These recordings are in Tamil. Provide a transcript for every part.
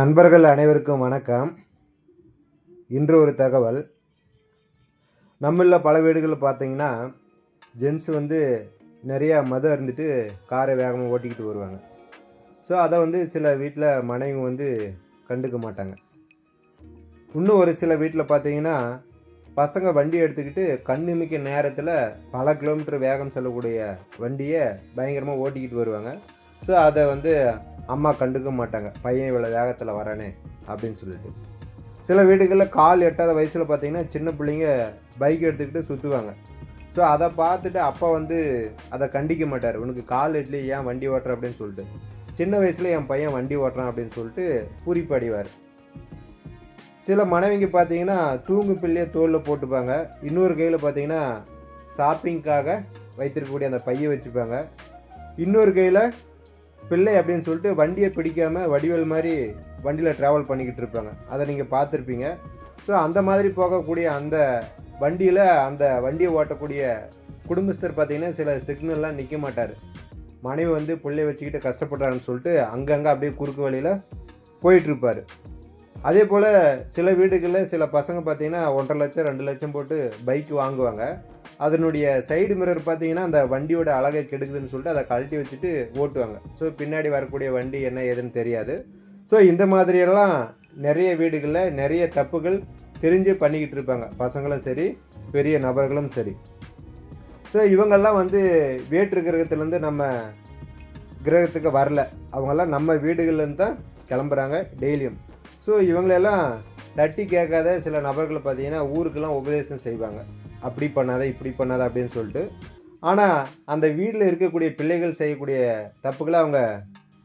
நண்பர்கள் அனைவருக்கும் வணக்கம். இன்று ஒரு தகவல். நம்மளில் பல வீடுகளில் பார்த்தீங்கன்னா ஜென்ஸ் வந்து நிறையா மது அருந்துட்டு காரை வேகமாக ஓட்டிக்கிட்டு வருவாங்க. ஸோ அதை வந்து சில வீட்டில் மனைவி வந்து கண்டுக்க மாட்டாங்க. இன்னும் ஒரு சில வீட்டில் பார்த்தீங்கன்னா பசங்க வண்டி எடுத்துக்கிட்டு கண்ணிமிக்க நேரத்தில் பல கிலோமீட்டர் வேகம் செல்லக்கூடிய வண்டியை பயங்கரமாக ஓட்டிக்கிட்டு வருவாங்க. ஸோ அதை வந்து அம்மா கண்டுக்க மாட்டாங்க. பையன் இவ்வளோ வேகத்தில் வரானே அப்படின்னு சொல்லிட்டு. சில வீடுகளில் கால் எட்டாத வயசில் பார்த்தீங்கன்னா சின்ன பிள்ளைங்க பைக் எடுத்துக்கிட்டு சுற்றுவாங்க ஸோ அதை பார்த்துட்டு அப்பா வந்து அதை கண்டிக்க மாட்டார். உனக்கு கால் எட்லி ஏன் வண்டி ஓட்டுற? அப்படின்னு சொல்லிட்டு. சின்ன வயசில் என் பையன் வண்டி ஓட்டுறான் அப்படின்னு சொல்லிட்டு பூரிப்படிவார். சில மனைவிங்க பார்த்தீங்கன்னா தூங்கு பிள்ளையை தோலில் போட்டுப்பாங்க. இன்னொரு கையில் பார்த்தீங்கன்னா ஷாப்பிங்க்காக வைத்திருக்கக்கூடிய அந்த பையை வச்சுப்பாங்க. இன்னொரு கையில் பிள்ளை அப்படின்னு சொல்லிட்டு வண்டியை பிடிக்காம வடிவேல் மாதிரி வண்டியில் ட்ராவல் பண்ணிக்கிட்டு இருப்பாங்க. அதை நீங்கள் பார்த்துருப்பீங்க. ஸோ அந்த மாதிரி போகக்கூடிய அந்த வண்டியில் அந்த வண்டியை ஓட்டக்கூடிய குடும்பஸ்தர் பார்த்தீங்கன்னா சில சிக்னல்லாம் நிற்க மாட்டார். மனைவி வந்து பிள்ளைய வச்சுக்கிட்டு கஷ்டப்படுறாருன்னு சொல்லிட்டு அங்கங்கே அப்படியே குறுக்கு வழியில் போயிட்டுருப்பார் அதே போல் சில வீடுகளில் சில பசங்க பார்த்தீங்கன்னா ஒன்றரை லட்சம் ரெண்டு லட்சம் போட்டு பைக் வாங்குவாங்க. அதனுடைய சைடு மிரர் பார்த்தீங்கன்னா அந்த வண்டியோட அழகை கெடுக்குதுன்னு சொல்லிட்டு அதை கழட்டி வச்சுட்டு ஓட்டுவாங்க. ஸோ பின்னாடி வரக்கூடிய வண்டி என்ன ஏதுன்னு தெரியாது. ஸோ இந்த மாதிரியெல்லாம் நிறைய வீடுகளில் நிறைய தப்புகள் தெரிஞ்சு பண்ணிக்கிட்டு இருப்பாங்க. பசங்களும் சரி பெரிய நபர்களும் சரி. ஸோ இவங்கெல்லாம் வந்து வேற்று கிரகத்துலேருந்து நம்ம கிரகத்துக்கு வரல. அவங்கெல்லாம் நம்ம வீடுகள்லேருந்து தான் கிளம்புறாங்க டெய்லியும். ஸோ இவங்களெல்லாம் தட்டி கேட்காத சில நபர்களை பார்த்தீங்கன்னா ஊருக்கெல்லாம் உபதேசம் செய்வாங்க. அப்படி பண்ணாத இப்படி பண்ணாத அப்படின்னு சொல்லிட்டு ஆனால் அந்த வீட்டில் இருக்கக்கூடிய பிள்ளைகள் செய்யக்கூடிய தப்புகளை அவங்க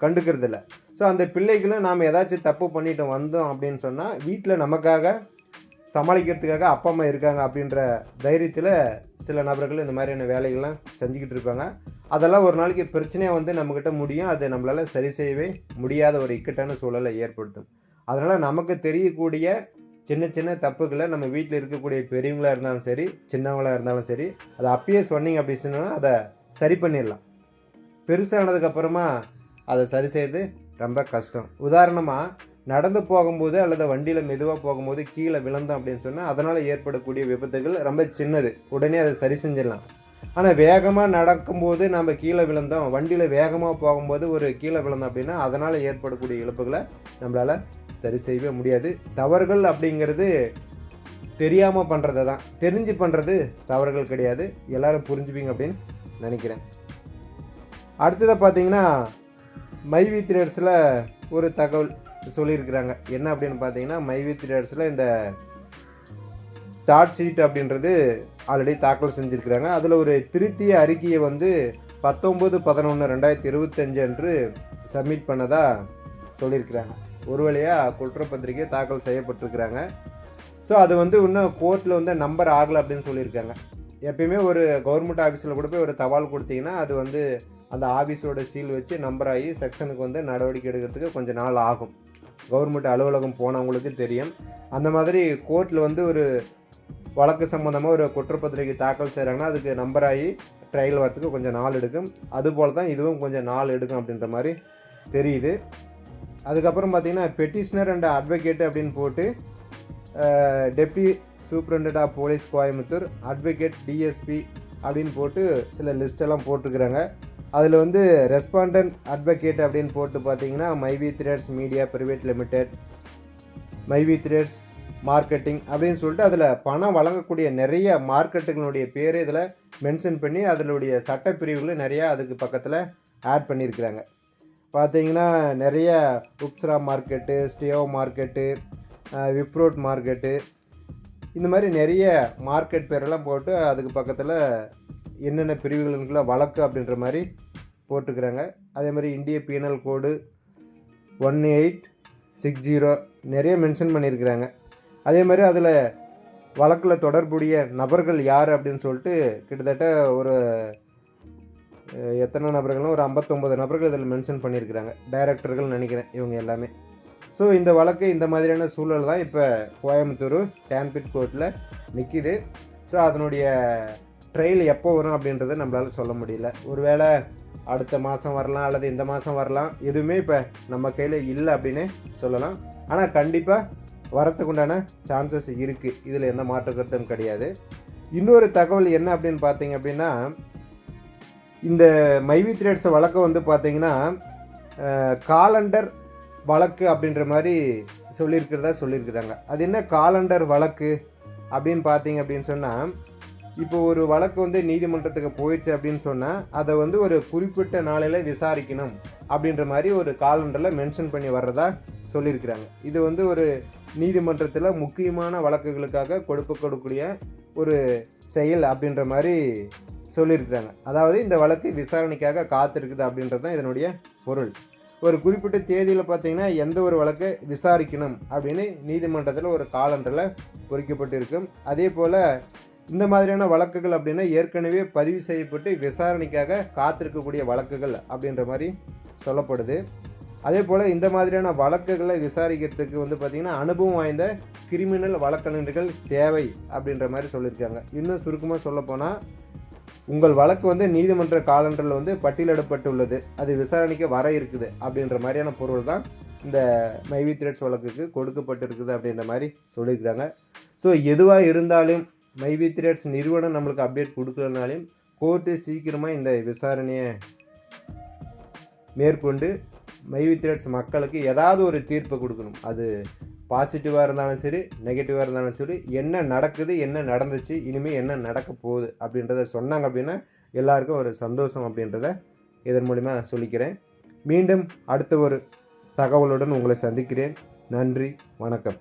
கண்டுக்கிறதில்ல ஸோ அந்த பிள்ளைகளும் நாம் ஏதாச்சும் தப்பு பண்ணிட்டு வந்தோம் அப்படின்னு சொன்னால் வீட்டில் நமக்காக சமாளிக்கிறதுக்காக அப்பா அம்மா இருக்காங்க அப்படின்ற தைரியத்தில் சில நபர்கள் இந்த மாதிரியான வேலைகள்லாம் செஞ்சுக்கிட்டு இருப்பாங்க. அதெல்லாம் ஒரு நாளைக்கு பிரச்சனையாக வந்து நம்மக்கிட்ட முடியும். அதை நம்மளால் சரி செய்யவே முடியாத ஒரு இக்கட்டான சூழலை ஏற்படுத்தும். அதனால் நமக்கு தெரியக்கூடிய சின்ன சின்ன தப்புகளை நம்ம வீட்டில் இருக்கக்கூடிய பெரியவங்களாக இருந்தாலும் சரி சின்னவங்களாக இருந்தாலும் சரி அதை அப்பயே சொன்னீங்க அப்படின்னு சொன்னால் அதை சரி பண்ணிடலாம். பெருசானதுக்கப்புறமா அதை சரி செய்கிறது ரொம்ப கஷ்டம். உதாரணமாக நடந்து போகும்போது அல்லது வண்டியில் மெதுவாக போகும்போது கீழே விழுந்தோம் அப்படின்னு சொன்னால் அதனால் ஏற்படக்கூடிய விபத்துகள் ரொம்ப சின்னது. உடனே அதை சரி செஞ்சிடலாம். ஆனால் வேகமாக நடக்கும்போது நம்ம கீழே விழுந்தோம். வண்டியில் வேகமாக போகும்போது ஒரு கீழே விழுந்தோம் அப்படின்னா அதனால் ஏற்படக்கூடிய இழப்புகளை நம்மளால் சரி செய்யவே முடியாது. தவறுகள் அப்படிங்கிறது தெரியாமல் பண்ணுறது தான். தெரிஞ்சு பண்ணுறது தவறுகள் கிடையாது. எல்லோரும் புரிஞ்சுப்பீங்க அப்படின்னு நினைக்கிறேன். அடுத்ததை பார்த்தீங்கன்னா மைவி த்ரேட்ஸில் ஒரு தகவல் சொல்லியிருக்கிறாங்க. என்ன அப்படின்னு பார்த்தீங்கன்னா மைவி த்ரேட்ஸில் இந்த சார்ட் ஷீட் அப்படின்றது ஆல்ரெடி தாக்கல் செஞ்சுருக்கிறாங்க. அதில் ஒரு திருத்திய அறிக்கையை வந்து பத்தொம்பது பதினொன்று ரெண்டாயிரத்தி இருபத்தஞ்சு அன்று சப்மிட் பண்ணதாக சொல்லியிருக்கிறாங்க ஒரு வழியாக குற்றப்பத்திரிக்கை தாக்கல் செய்யப்பட்டிருக்கிறாங்க. ஸோ அது வந்து இன்னும் கோர்ட்டில் வந்து நம்பர் ஆகலை அப்படின்னு சொல்லியிருக்காங்க எப்பயுமே ஒரு கவர்மெண்ட் ஆஃபீஸில் கூட போய் ஒரு தவால் கொடுத்தீங்கன்னா அது வந்து அந்த ஆஃபீஸோட சீல் வச்சு நம்பர் ஆகி செக்ஷனுக்கு வந்து நடவடிக்கை எடுக்கிறதுக்கு கொஞ்சம் நாள் ஆகும். கவர்மெண்ட் அலுவலகம் போனவங்களுக்கு தெரியும். அந்த மாதிரி கோர்ட்டில் வந்து ஒரு வழக்கு சம்மந்தமாக ஒரு குற்றப்பத்திரிகை தாக்கல் செய்கிறாங்கன்னா அதுக்கு நம்பர் ஆகி ட்ரையல் வரத்துக்கு கொஞ்சம் நாள் எடுக்கும். அதுபோல் தான் இதுவும் கொஞ்சம் நாள் எடுக்கும் அப்படின்ற மாதிரி தெரியுது. அதுக்கப்புறம் பார்த்திங்கன்னா பெட்டிஷனர் அண்ட் அட்வொகேட் அப்படின்னு போட்டு deputy superintendent of police Coimbatore advocate DSP அப்படின்னு போட்டு சில லிஸ்டெல்லாம் போட்டிருக்கிறாங்க. அதில் வந்து ரெஸ்பாண்டன்ட் அட்வொகேட் அப்படின்னு போட்டு பார்த்தீங்கன்னா MyV threads media private limited MyV threads marketing அப்படின்னு சொல்லிட்டு அதில் பணம் வழங்கக்கூடிய நிறைய மார்க்கெட்டுகளுடைய பேர் இதில் மென்ஷன் பண்ணி அதனுடைய சட்டப்பிரிவுகளும் நிறையா அதுக்கு பக்கத்தில் ஆட் பண்ணியிருக்கிறாங்க பார்த்தீங்கன்னா நிறைய உப்ஸ்ரா மார்க்கெட்டு ஸ்டேவ் மார்க்கெட்டு விப்ரோட் மார்க்கெட்டு இந்த மாதிரி நிறைய மார்க்கெட் பேரெல்லாம் போட்டு அதுக்கு பக்கத்தில் என்னென்ன பிரிவுகளுக்குள்ள வழக்கு அப்படின்ற மாதிரி போட்டுக்கிறாங்க. அதே மாதிரி இந்திய penal code one eight six zero நிறைய மென்ஷன் பண்ணியிருக்கிறாங்க அதே மாதிரி அதில் வழக்கில் தொடர்புடைய நபர்கள் யார் அப்படின்னு சொல்லிட்டு கிட்டத்தட்ட ஒரு எத்தனை நபர்கள்னா ஒரு ஐம்பத்தொம்பது நபர்கள் இதில் மென்ஷன் பண்ணியிருக்கிறாங்க. டைரக்டர்கள் நினைக்கிறேன் இவங்க எல்லாமே. ஸோ இந்த வழக்கு இந்த மாதிரியான சூழல் தான் இப்போ கோயம்புத்தூர் டேன்பிட் கோர்ட்டில் நிற்கிது ஸோ அதனுடைய ட்ரெயில் எப்போ வரும் அப்படின்றத நம்மளால் சொல்ல முடியல. ஒருவேளை அடுத்த மாதம் வரலாம் அல்லது இந்த மாதம் வரலாம் எதுவுமே இப்போ நம்ம கையில் இல்லை அப்படின்னு சொல்லலாம். ஆனால் கண்டிப்பாக வரத்துக்கு உண்டான சான்சஸ் இருக்குது இதில் எந்த மாற்று கருத்தும் கிடையாது. இன்னொரு தகவல் என்ன அப்படின்னு பார்த்தீங்க அப்படின்னா இந்த மைவி த்ரேட்ஸ் வழக்கம் வந்து பார்த்தீங்கன்னா காலண்டர் வழக்கு அப்படின்ற மாதிரி சொல்லியிருக்கிறதா சொல்லியிருக்கிறாங்க. அது என்ன காலண்டர் வழக்கு அப்படின்னு பார்த்தீங்க அப்படின்னு சொன்னால் இப்போ ஒரு வழக்கு வந்து நீதிமன்றத்துக்கு போயிடுச்சு அப்படின்னு சொன்னால் அதை வந்து ஒரு குறிப்பிட்ட நாளையில் விசாரிக்கணும் அப்படின்ற மாதிரி ஒரு காலண்டரில் மென்ஷன் பண்ணி வர்றதா சொல்லியிருக்கிறாங்க. இது வந்து ஒரு நீதிமன்றத்தில் முக்கியமான வழக்குகளுக்காக கொடுக்கக்கூடிய ஒரு செயல் அப்படின்ற மாதிரி சொல்லியிருக்கிறாங்க. அதாவது இந்த வழக்கு விசாரணைக்காக காத்திருக்குது அப்படின்றது தான் இதனுடைய பொருள். ஒரு குறிப்பிட்ட தேதியில் பார்த்தீங்கன்னா எந்த ஒரு வழக்கை விசாரிக்கணும் அப்படின்னு நீதிமன்றத்தில் ஒரு காலண்டரில் பொறிக்கப்பட்டிருக்கும் அதே போல் இந்த மாதிரியான வழக்குகள் அப்படின்னா ஏற்கனவே பதிவு செய்யப்பட்டு விசாரணைக்காக காத்திருக்கக்கூடிய வழக்குகள் அப்படின்ற மாதிரி சொல்லப்படுது. அதே போல் இந்த மாதிரியான வழக்குகளை விசாரிக்கிறதுக்கு வந்து பார்த்திங்கன்னா அனுபவம் வாய்ந்த கிரிமினல் வழக்கறிஞர்கள் தேவை அப்படின்ற மாதிரி சொல்லியிருக்காங்க. இன்னும் சுருக்கமாக சொல்லப்போனால் உங்கள் வழக்கு வந்து நீதிமன்ற காலண்டரில் வந்து பட்டியலிடப்பட்டுள்ளது. அது விசாரணைக்கு வர இருக்குது அப்படின்ற மாதிரியான பொருள் தான் இந்த மைவி த்ரெட்ஸ் வழக்குக்கு கொடுக்கப்பட்டிருக்குது அப்படின்ற மாதிரி சொல்லியிருக்கிறாங்க ஸோ எதுவாக இருந்தாலும் மைவி த்ரெட்ஸ் நிறுவனம் நம்மளுக்கு அப்டேட் கொடுக்கலனாலையும் கோர்ட்டு சீக்கிரமாக இந்த விசாரணையை மேற்கொண்டு மைவித்ரேட்ஸ் மக்களுக்கு ஏதாவது ஒரு தீர்ப்பு கொடுக்கணும். அது பாசிட்டிவாக இருந்தாலும் சரி நெகட்டிவாக இருந்தாலும் சரி என்ன நடக்குது என்ன நடந்துச்சு இனிமேல் என்ன நடக்க போகுது அப்படின்றத சொன்னாங்க அப்படின்னா எல்லாருக்கும் ஒரு சந்தோஷம் அப்படின்றத இதன் மூலிமா சொல்லிக்கிறேன். மீண்டும் அடுத்த ஒரு தகவலுடன் உங்களை சந்திக்கிறேன். நன்றி வணக்கம்.